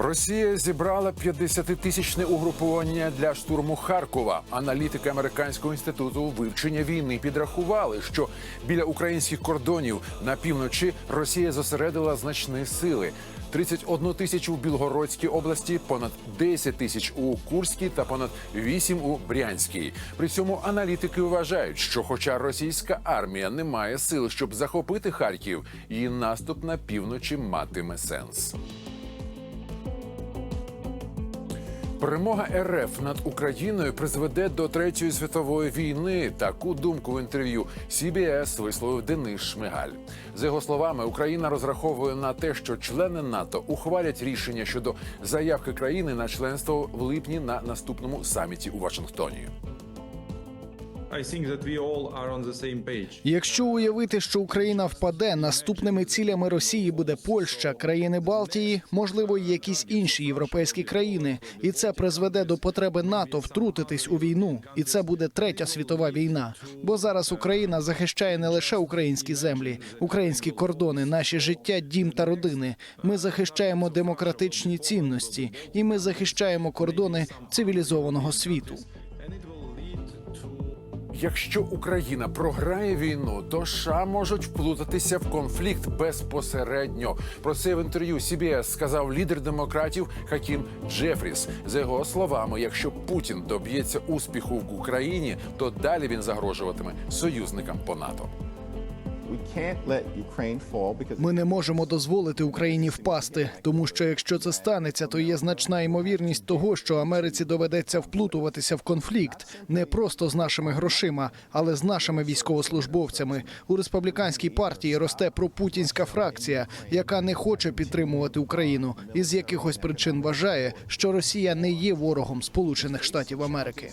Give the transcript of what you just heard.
Росія зібрала 50-тисячне угрупування для штурму Харкова. Аналітики американського інституту вивчення війни підрахували, що біля українських кордонів на півночі Росія зосередила значні сили. 31 тисячу в Білгородській області, понад 10 тисяч у Курській та понад 8 у Брянській. При цьому аналітики вважають, що, хоча російська армія не має сил, щоб захопити Харків, її наступ на півночі матиме сенс. Перемога РФ над Україною призведе до третьої світової війни. Таку думку в інтерв'ю CBS висловив Денис Шмигаль. За його словами, Україна розраховує на те, що члени НАТО ухвалять рішення щодо заявки країни на членство в липні на наступному саміті у Вашингтоні. Page. Якщо уявити, що Україна впаде, наступними цілями Росії буде Польща, країни Балтії, можливо, і якісь інші європейські країни, і це призведе до потреби НАТО втрутитись у війну, і це буде третя світова війна. Бо зараз Україна захищає не лише українські землі, українські кордони, наші життя, дім та родини. Ми захищаємо демократичні цінності, і ми захищаємо кордони цивілізованого світу. Якщо Україна програє війну, то США можуть вплутатися в конфлікт безпосередньо. Про це в інтерв'ю CBS сказав лідер демократів Хакім Джефріс. За його словами, якщо Путін доб'ється успіху в Україні, то далі він загрожуватиме союзникам по НАТО. Ми не можемо дозволити Україні впасти, тому що якщо це станеться, то є значна ймовірність того, що Америці доведеться вплутуватися в конфлікт не просто з нашими грошима, але з нашими військовослужбовцями. У республіканській партії росте пропутінська фракція, яка не хоче підтримувати Україну і з якихось причин вважає, що Росія не є ворогом Сполучених Штатів Америки.